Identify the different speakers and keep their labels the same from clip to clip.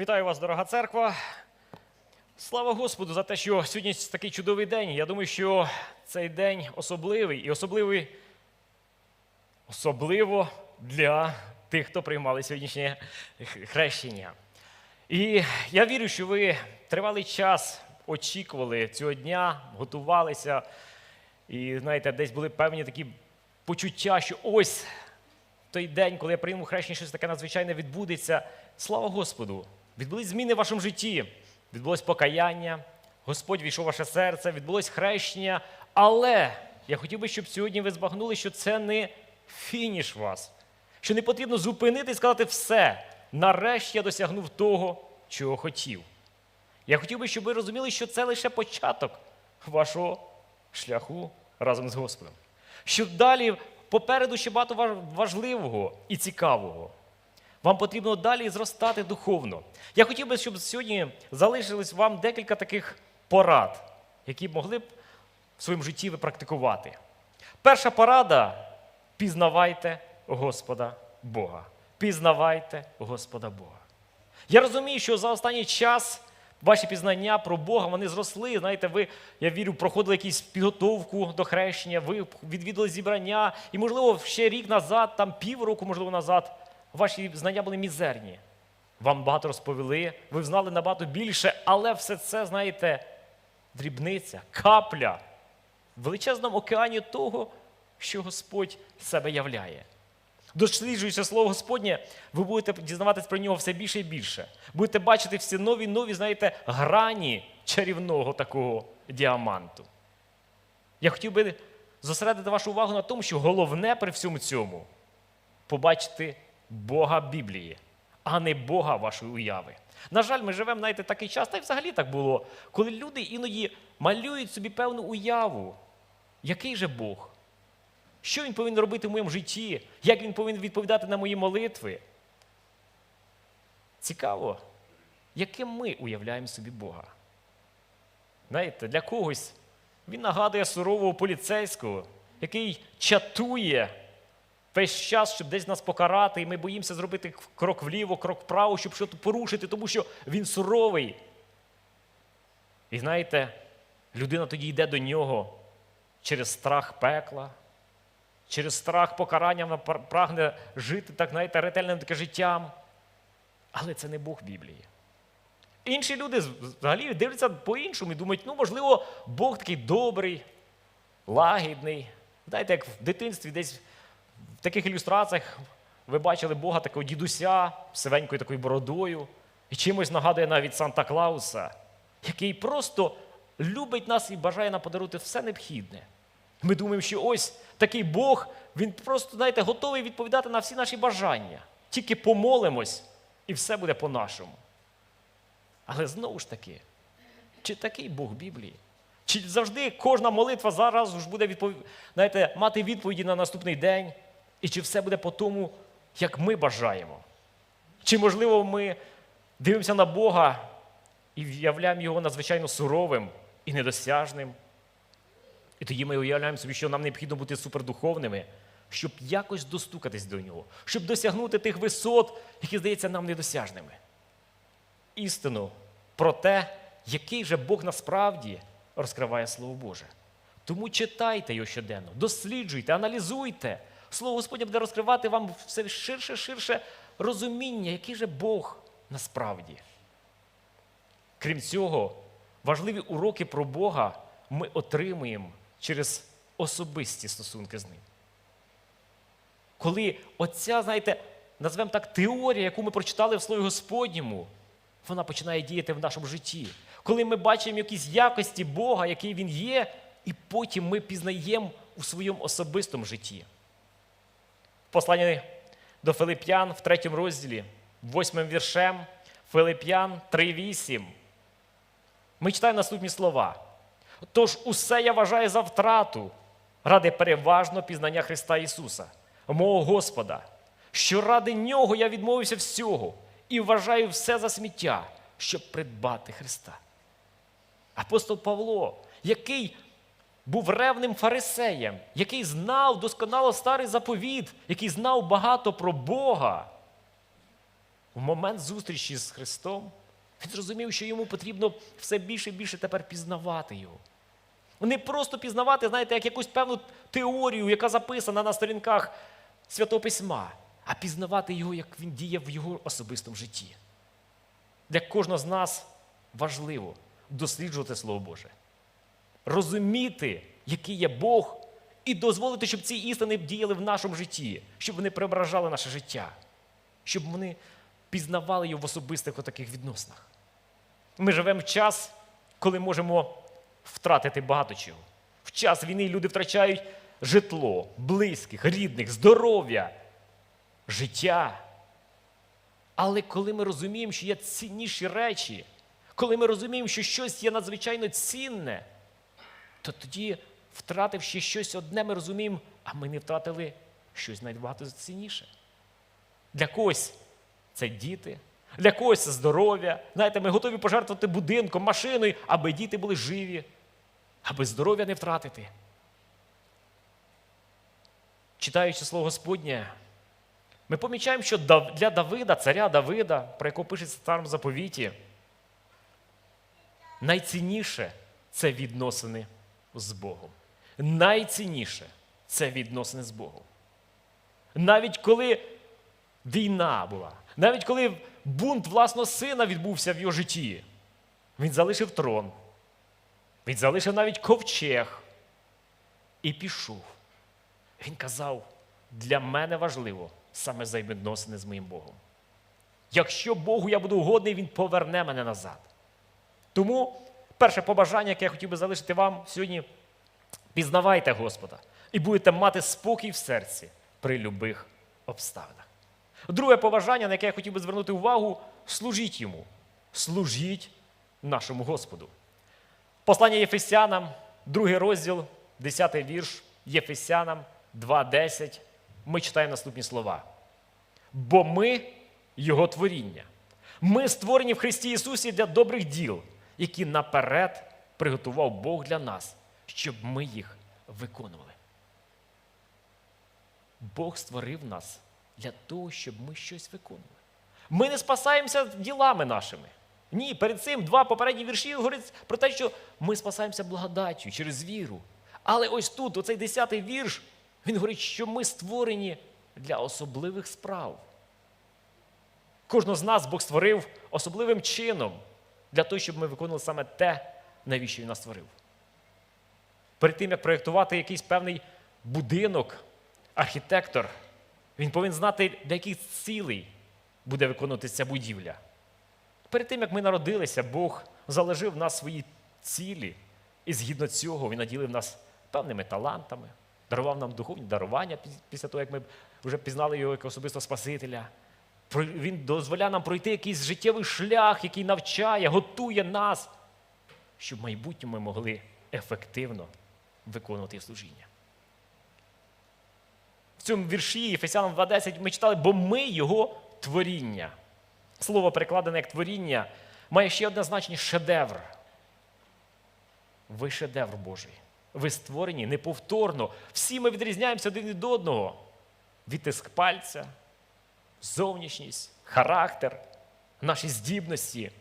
Speaker 1: Вітаю вас, дорога церква. Слава Господу за те, що сьогодні такий чудовий день. Я думаю, що цей день особливий і особливий особливо для тих, хто приймали сьогоднішнє хрещення. І я вірю, що ви тривалий час очікували цього дня, готувалися, і знаєте, десь були певні такі почуття, що ось той день, коли я прийму хрещення, щось таке надзвичайне відбудеться. Слава Господу! Відбулись зміни в вашому житті, відбулось покаяння, Господь війшов в ваше серце, відбулось хрещення. Але я хотів би, щоб сьогодні ви збагнули, що це не фініш вас, що не потрібно зупинити і сказати все. Нарешті я досягнув того, чого хотів. Я хотів би, щоб ви розуміли, що це лише початок вашого шляху разом з Господом. Що далі попереду ще багато важливого і цікавого. Вам потрібно далі зростати духовно. Я хотів би, щоб сьогодні залишилось вам декілька таких порад, які б могли б в своєму житті ви практикувати. Перша порада пізнавайте Господа Бога. Пізнавайте Господа Бога. Я розумію, що за останній час ваші пізнання про Бога вони зросли. Знаєте, ви, я вірю, проходили якусь підготовку до хрещення, ви відвідали зібрання, і, можливо, ще рік назад, там півроку, можливо, назад, ваші знання були мізерні. Вам багато розповіли, ви знали набагато більше, але все це, знаєте, дрібниця, капля в величезному океані того, що Господь себе являє. Досліджуючи слово Господнє, ви будете дізнаватись про нього все більше і більше. Будете бачити всі нові нові, знаєте, грані чарівного такого діаманту. Я хотів би зосередити вашу увагу на тому, що головне при всьому цьому побачити Бога Біблії, а не Бога вашої уяви. На жаль, ми живемо, знаєте, такий час, та й взагалі так було, коли люди іноді малюють собі певну уяву, який же Бог. Що він повинен робити в моєму житті? Як він повинен відповідати на мої молитви? Цікаво, яким ми уявляємо собі Бога. Знаєте, для когось він нагадує сурового поліцейського, який чатує весь час, щоб десь нас покарати, і ми боїмося зробити крок вліво, крок вправо, щоб щось порушити, тому що він суровий. І знаєте, людина тоді йде до нього через страх пекла, через страх покарання вона прагне жити так, знаєте, ретельним таке життям. Але це не Бог Біблії. Інші люди взагалі дивляться по-іншому і думають, ну, можливо, Бог такий добрий, лагідний. Знаєте, як в дитинстві десь в таких ілюстраціях ви бачили Бога такого дідуся сивенькою такою бородою, і чимось нагадує навіть Санта Клауса, який просто любить нас і бажає нам подарувати все необхідне. Ми думаємо, що ось такий Бог, він просто, знаєте, готовий відповідати на всі наші бажання. Тільки помолимось, і все буде по-нашому. Але знову ж таки, чи такий Бог Біблії? Чи завжди кожна молитва зараз ж буде відпов... знаєте, мати відповіді на наступний день? І чи все буде по тому, як ми бажаємо? Чи, можливо, ми дивимося на Бога і виявляємо його надзвичайно суровим і недосяжним? І тоді ми уявляємо собі, що нам необхідно бути супердуховними, щоб якось достукатись до нього, щоб досягнути тих висот, які здаються нам недосяжними. Істину про те, який же Бог насправді розкриває Слово Боже. Тому читайте його щоденно, досліджуйте, аналізуйте. Слово Господнє буде розкривати вам все ширше, ширше розуміння, який же Бог насправді. Крім цього, важливі уроки про Бога ми отримуємо через особисті стосунки з ним. Коли оця, знаєте, назвемо так, теорія, яку ми прочитали в Слові Господньому, вона починає діяти в нашому житті. Коли ми бачимо якісь якості Бога, який Він є, і потім ми пізнаємо у своєму особистому житті. Посланні до Филип'ян в третьому розділі, восьмим віршем, Филип'ян 3.8. Ми читаємо наступні слова. Тож усе я вважаю за втрату ради переважного пізнання Христа Ісуса, мого Господа, що ради Нього я відмовився всього і вважаю все за сміття, щоб придбати Христа. Апостол Павло, який був ревним фарисеєм, який знав досконало старий заповіт, який знав багато про Бога, в момент зустрічі з Христом, він зрозумів, що йому потрібно все більше і більше тепер пізнавати його. Не просто пізнавати, знаєте, як якусь певну теорію, яка записана на сторінках Святого Письма, а пізнавати його, як він діє в його особистому житті. Для кожного з нас важливо досліджувати Слово Боже, розуміти, який є Бог, і дозволити, щоб ці істини діяли в нашому житті, щоб вони преображали наше життя, щоб вони пізнавали його в особистих таких відносинах. Ми живемо в час, коли можемо втратити багато чого. В час війни люди втрачають житло, близьких, рідних, здоров'я, життя. Але коли ми розуміємо, що є цінніші речі, коли ми розуміємо, що щось є надзвичайно цінне, то тоді, втративши щось одне, ми розуміємо, а ми не втратили щось набагато цінніше. Для когось це діти, для когось це здоров'я. Знаєте, ми готові пожертвувати будинком, машиною, аби діти були живі, аби здоров'я не втратити. Читаючи слово Господнє, ми помічаємо, що для Давида, царя Давида, про якого пишеться в старому заповіті, найцінніше це відносини з Богом. Найцінніше це відносини з Богом. Навіть коли війна була, навіть коли бунт власного сина відбувся в його житті, він залишив трон, він залишив навіть ковчег і пішов. Він казав, для мене важливо саме взаємовідносини з моїм Богом. Якщо Богу я буду угодний, Він поверне мене назад. Тому перше побажання, яке я хотів би залишити вам сьогодні, пізнавайте Господа і будете мати спокій в серці при любих обставинах. Друге побажання, на яке я хотів би звернути увагу, служіть йому. Служіть нашому Господу. Послання Єфесянам, другий розділ, 10 вірш, Єфесянам 2.10. Ми читаємо наступні слова. Бо ми Його творіння. Ми створені в Христі Ісусі для добрих діл, які наперед приготував Бог для нас, щоб ми їх виконували. Бог створив нас для того, щоб ми щось виконували. Ми не спасаємося ділами нашими. Ні, перед цим два попередні вірші говорять про те, що ми спасаємося благодаттю через віру. Але ось тут, оцей десятий вірш, він говорить, що ми створені для особливих справ. Кожного з нас Бог створив особливим чином для того, щоб ми виконували саме те, навіщо Він нас створив. Перед тим, як проєктувати якийсь певний будинок, архітектор, він повинен знати, для яких цілей буде виконуватися ця будівля. Перед тим, як ми народилися, Бог заложив в нас свої цілі, і згідно цього Він наділив нас певними талантами, дарував нам духовні дарування після того, як ми вже пізнали його як особистого Спасителя. Він дозволяє нам пройти якийсь життєвий шлях, який навчає, готує нас, щоб в майбутньому ми могли ефективно виконувати служіння. В цьому вірші Єфесянам 2.10 ми читали, бо ми його творіння. Слово перекладене як творіння має ще одне значення шедевр. Ви шедевр Божий. Ви створені неповторно. Всі ми відрізняємося один від одного. Відтиск пальця, зовнішність, характер, наші здібності.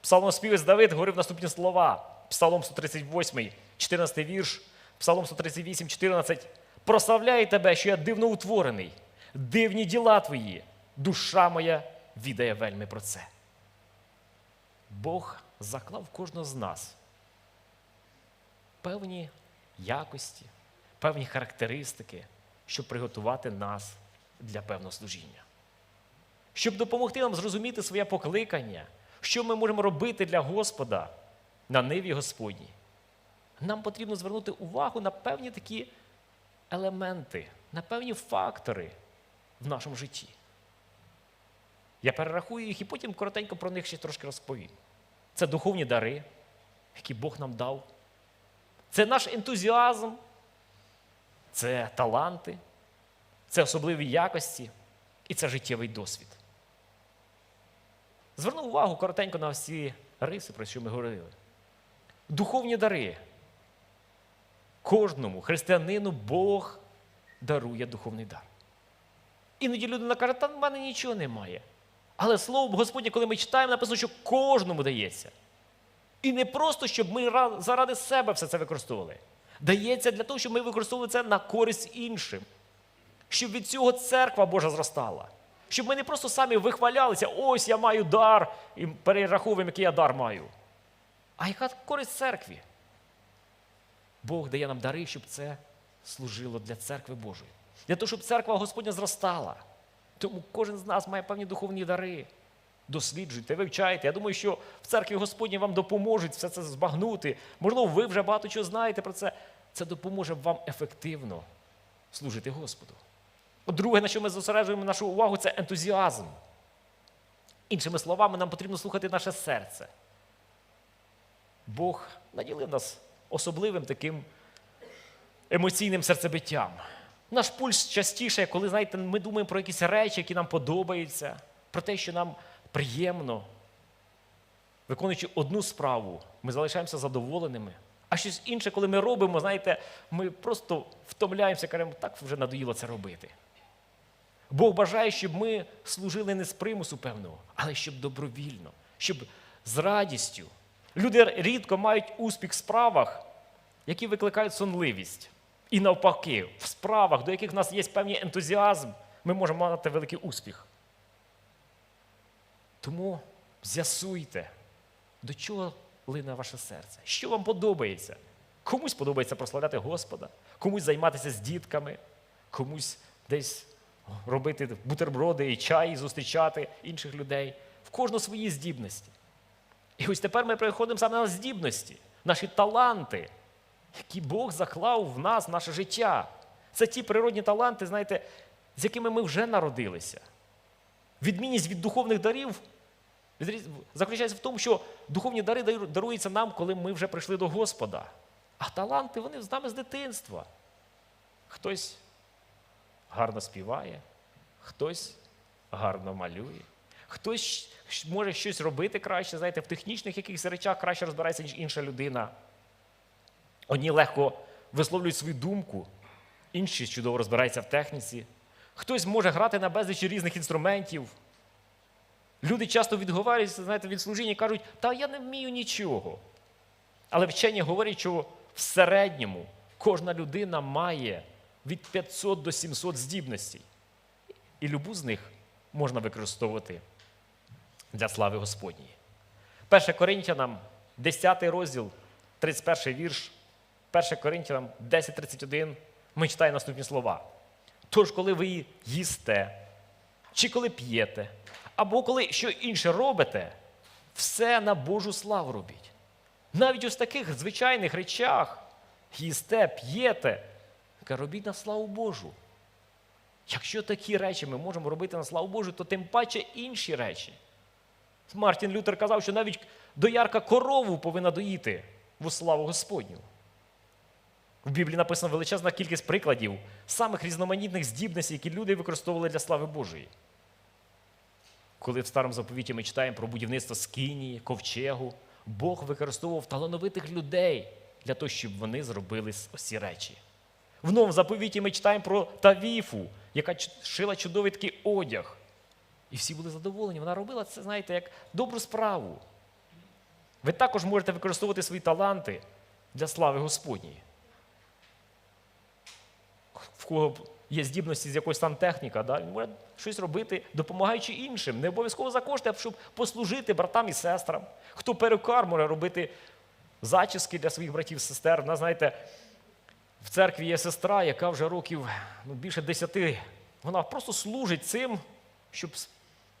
Speaker 1: Псалмоспівець Давид говорив наступні слова. Псалом 138, 14 вірш, Псалом 138, 14. Прославляю тебе, що я дивно утворений, дивні діла твої, душа моя відає вельми про це. Бог заклав кожного з нас певні якості, певні характеристики, щоб приготувати нас для певного служіння. Щоб допомогти нам зрозуміти своє покликання, що ми можемо робити для Господа на ниві Господній. Нам потрібно звернути увагу на певні такі елементи, на певні фактори в нашому житті. Я перерахую їх і потім коротенько про них ще трошки розповім. Це духовні дари, які Бог нам дав. Це наш ентузіазм, це таланти, це особливі якості і це життєвий досвід. Зверну увагу коротенько на всі риси, про що ми говорили. Духовні дари. Кожному християнину Бог дарує духовний дар. Іноді людина каже, та в мене нічого немає. Але слово Господнє, коли ми читаємо, написано, що кожному дається. І не просто, щоб ми заради себе все це використовували. Дається для того, щоб ми використовували це на користь іншим. Щоб від цього церква Божа зростала. Щоб ми не просто самі вихвалялися, ось я маю дар, і перераховуємо, який я дар маю. А яка користь церкві? Бог дає нам дари, щоб це служило для церкви Божої. Для того, щоб церква Господня зростала. Тому кожен з нас має певні духовні дари. Досліджуйте, вивчайте. Я думаю, що в церкві Господній вам допоможуть все це збагнути. Можливо, ви вже багато чого знаєте про це. Це допоможе вам ефективно служити Господу. Друге, на що ми зосереджуємо нашу увагу, це ентузіазм. Іншими словами, нам потрібно слухати наше серце. Бог наділив нас особливим таким емоційним серцебиттям. Наш пульс частіше, коли знаєте, ми думаємо про якісь речі, які нам подобаються, про те, що нам приємно. Виконуючи одну справу, ми залишаємося задоволеними. А щось інше, коли ми робимо, знаєте, ми просто втомляємося, кажемо, так вже надоїло це робити. Бог бажає, щоб ми служили не з примусу певного, але щоб добровільно, щоб з радістю. Люди рідко мають успіх в справах, які викликають сонливість. І навпаки, в справах, до яких в нас є певний ентузіазм, ми можемо мати великий успіх. Тому з'ясуйте, до чого лине ваше серце, що вам подобається. Комусь подобається прославляти Господа, комусь займатися з дітками, комусь десь робити бутерброди і чай, і зустрічати інших людей. В кожного свої здібності. І ось тепер ми переходимо саме на здібності, наші таланти, які Бог заклав в нас, наше життя. Це ті природні таланти, знаєте, з якими ми вже народилися. Відмінність від духовних дарів заключається в тому, що духовні дари даруються нам, коли ми вже прийшли до Господа. А таланти вони з нами з дитинства. Хтось гарно співає, хтось гарно малює, хтось може щось робити краще, знаєте, в технічних якихось речах краще розбирається, ніж інша людина. Одні легко висловлюють свою думку, інші чудово розбираються в техніці. Хтось може грати на безлічі різних інструментів. Люди часто відговарюються, знаєте, від служіння і кажуть, та я не вмію нічого. Але вчені говорять, що в середньому кожна людина має від 500 до 700 здібностей. І любу з них можна використовувати для слави Господньої. 1 Коринтянам, 10 розділ, 31 вірш, 1 Коринтянам 10.31, ми читаємо наступні слова. Тож, коли ви їсте, чи коли п'єте, або коли що інше робите, все на Божу славу робіть. Навіть ось таких звичайних речах їсте, п'єте, каже, робіть на славу Божу. Якщо такі речі ми можемо робити на славу Божу, то тим паче інші речі. Мартін Лютер казав, що навіть доярка корову повинна доїти в славу Господню. В Біблії написано величезна кількість прикладів самих різноманітних здібностей, які люди використовували для слави Божої. Коли в старому заповіті ми читаємо про будівництво скинії, ковчегу, Бог використовував талановитих людей для того, щоб вони зробили ось ці речі. В новому заповіті ми читаємо про Тавіфу, яка шила чудовий такий одяг. І всі були задоволені. Вона робила це, знаєте, як добру справу. Ви також можете використовувати свої таланти для слави Господньої. В кого є здібності з якоїсь там техніка, да? він може щось робити, допомагаючи іншим. Не обов'язково за кошти, а щоб послужити братам і сестрам. Хто перукар може робити зачіски для своїх братів і сестер. Нас, знаєте, в церкві є сестра, яка вже років ну, більше десяти. Вона просто служить цим, щоб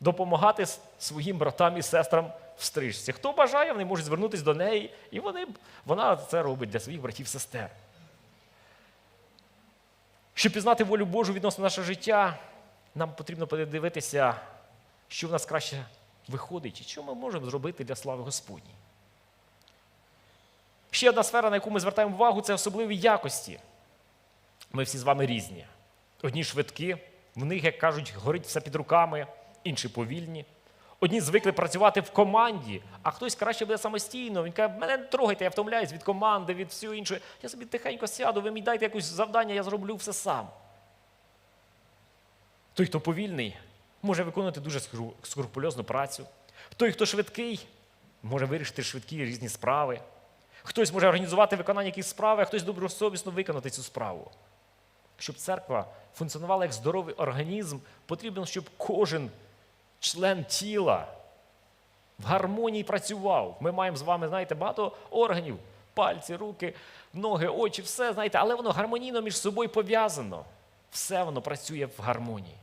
Speaker 1: допомагати своїм братам і сестрам в стрижці. Хто бажає, вони можуть звернутися до неї, і вони, вона це робить для своїх братів і сестер. Щоб пізнати волю Божу відносно нашого життя, нам потрібно подивитися, що в нас краще виходить, і що ми можемо зробити для слави Господній. Ще одна сфера, на яку ми звертаємо увагу, це особливі якості. Ми всі з вами різні. Одні швидкі, в них, як кажуть, горить все під руками, інші повільні. Одні звикли працювати в команді, а хтось краще буде самостійно. Він каже, мене не трогайте, я втомляюсь від команди, від всього іншого. Я собі тихенько сяду, ви мені дайте якесь завдання, я зроблю все сам. Той, хто повільний, може виконувати дуже скрупульозну працю. Той, хто швидкий, може вирішити швидкі різні справи. Хтось може організувати виконання якихось справи, а хтось добросовісно виконати цю справу. Щоб церква функціонувала як здоровий організм, потрібно, щоб кожен член тіла в гармонії працював. Ми маємо з вами, знаєте, багато органів, пальці, руки, ноги, очі, все, знаєте, але воно гармонійно між собою пов'язано. Все воно працює в гармонії.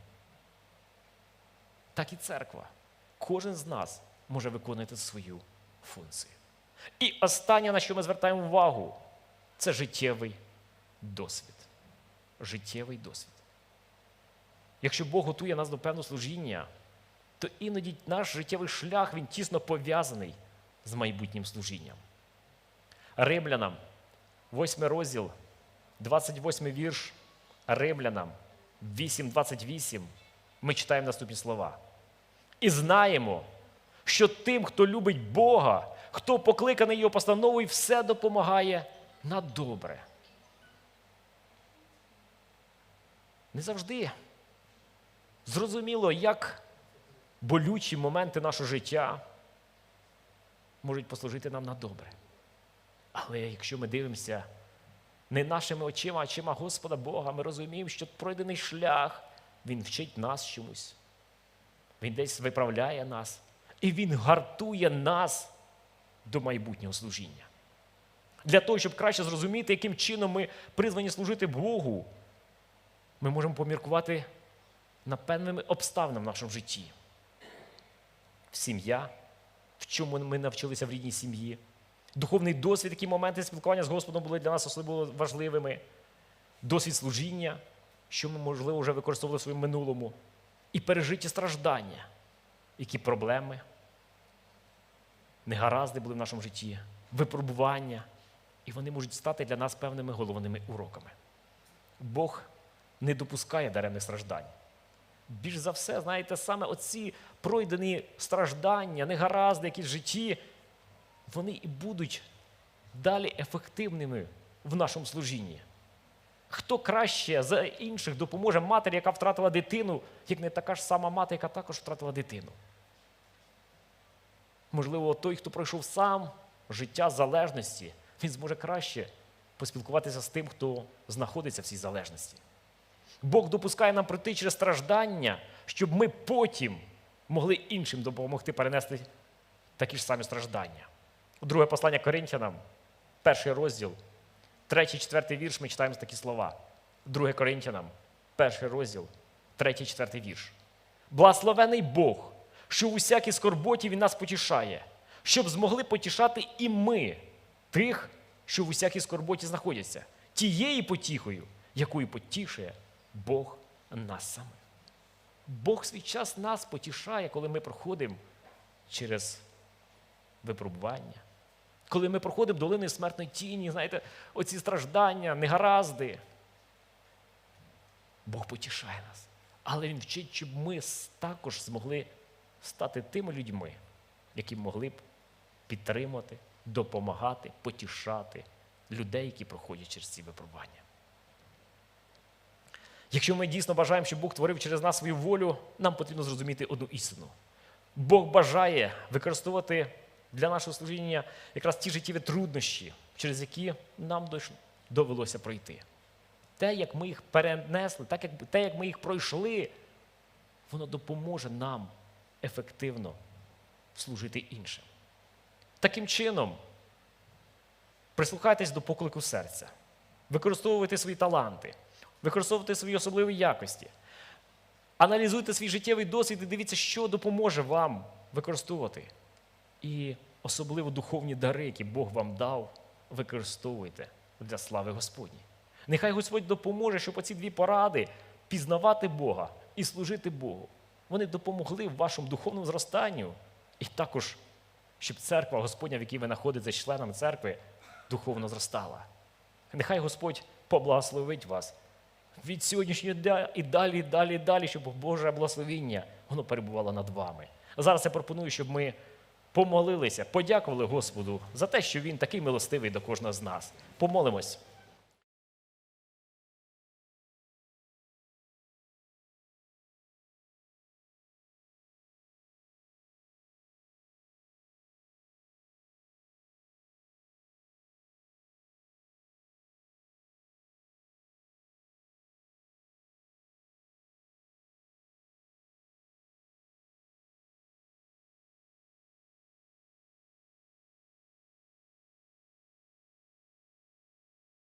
Speaker 1: Так і церква. Кожен з нас може виконувати свою функцію. І останнє, на що ми звертаємо увагу, це життєвий досвід. Життєвий досвід. Якщо Бог готує нас до певного служіння, то іноді наш життєвий шлях він тісно пов'язаний з майбутнім служінням. Римлянам, 8 розділ, 28 вірш, Римлянам 8.28, ми читаємо наступні слова. І знаємо, що тим, хто любить Бога, хто покликаний його постановою, все допомагає на добре. Не завжди зрозуміло, як болючі моменти нашого життя можуть послужити нам на добре. Але якщо ми дивимося не нашими очима, а очима Господа Бога, ми розуміємо, що пройдений шлях, Він вчить нас чомусь. Він десь виправляє нас. І Він гартує нас до майбутнього служіння. Для того, щоб краще зрозуміти, яким чином ми призвані служити Богу, ми можемо поміркувати над певними обставинами в нашому житті. Сім'я, в чому ми навчилися в рідній сім'ї, духовний досвід, які моменти спілкування з Господом були для нас особливо важливими, досвід служіння, що ми, можливо, вже використовували в своєму минулому, і пережиті страждання, які проблеми, негаразди були в нашому житті, випробування, і вони можуть стати для нас певними головними уроками. Бог не допускає даремних страждань. Більш за все, знаєте, саме оці пройдені страждання, негаразди, які в житті, вони і будуть далі ефективними в нашому служінні. Хто краще за інших допоможе матері, яка втратила дитину, як не така ж сама мати, яка також втратила дитину? Можливо, той, хто пройшов сам життя залежності, він зможе краще поспілкуватися з тим, хто знаходиться в цій залежності. Бог допускає нам пройти через страждання, щоб ми потім могли іншим допомогти перенести такі ж самі страждання. Друге послання Коринтянам, перший розділ, третій, четвертий вірш, ми читаємо такі слова. Друге Коринтянам, перший розділ, третій, четвертий вірш. Благословений Бог, що в усякій скорботі Він нас потішає, щоб змогли потішати і ми, тих, що в усякій скорботі знаходяться, тією потіхою, якою потішує Бог нас самих. Бог свій час нас потішає, коли ми проходимо через випробування. Коли ми проходимо долини смертної тіні, знаєте, оці страждання, негаразди. Бог потішає нас. Але Він вчить, щоб ми також змогли стати тими людьми, які могли б підтримати, допомагати, потішати людей, які проходять через ці випробування. Якщо ми дійсно бажаємо, щоб Бог творив через нас свою волю, нам потрібно зрозуміти одну істину. Бог бажає використовувати для нашого служіння якраз ті життєві труднощі, через які нам довелося пройти. Те, як ми їх перенесли, так як, те, як ми їх пройшли, воно допоможе нам ефективно служити іншим. Таким чином, прислухайтесь до поклику серця, використовуйте свої таланти, використовуйте свої особливі якості, аналізуйте свій життєвий досвід і дивіться, що допоможе вам використовувати. І особливо духовні дари, які Бог вам дав, використовуйте для слави Господні. Нехай Господь допоможе, щоб оці дві поради пізнавати Бога і служити Богу. Вони допомогли в вашому духовному зростанню, і також, щоб церква Господня, в якій ви знаходитесь членом церкви, духовно зростала. Нехай Господь поблагословить вас від сьогоднішнього дня і далі, і далі, і далі, щоб Боже благословіння воно перебувало над вами. Зараз я пропоную, щоб ми помолилися, подякували Господу за те, що Він такий милостивий до кожного з нас. Помолимось.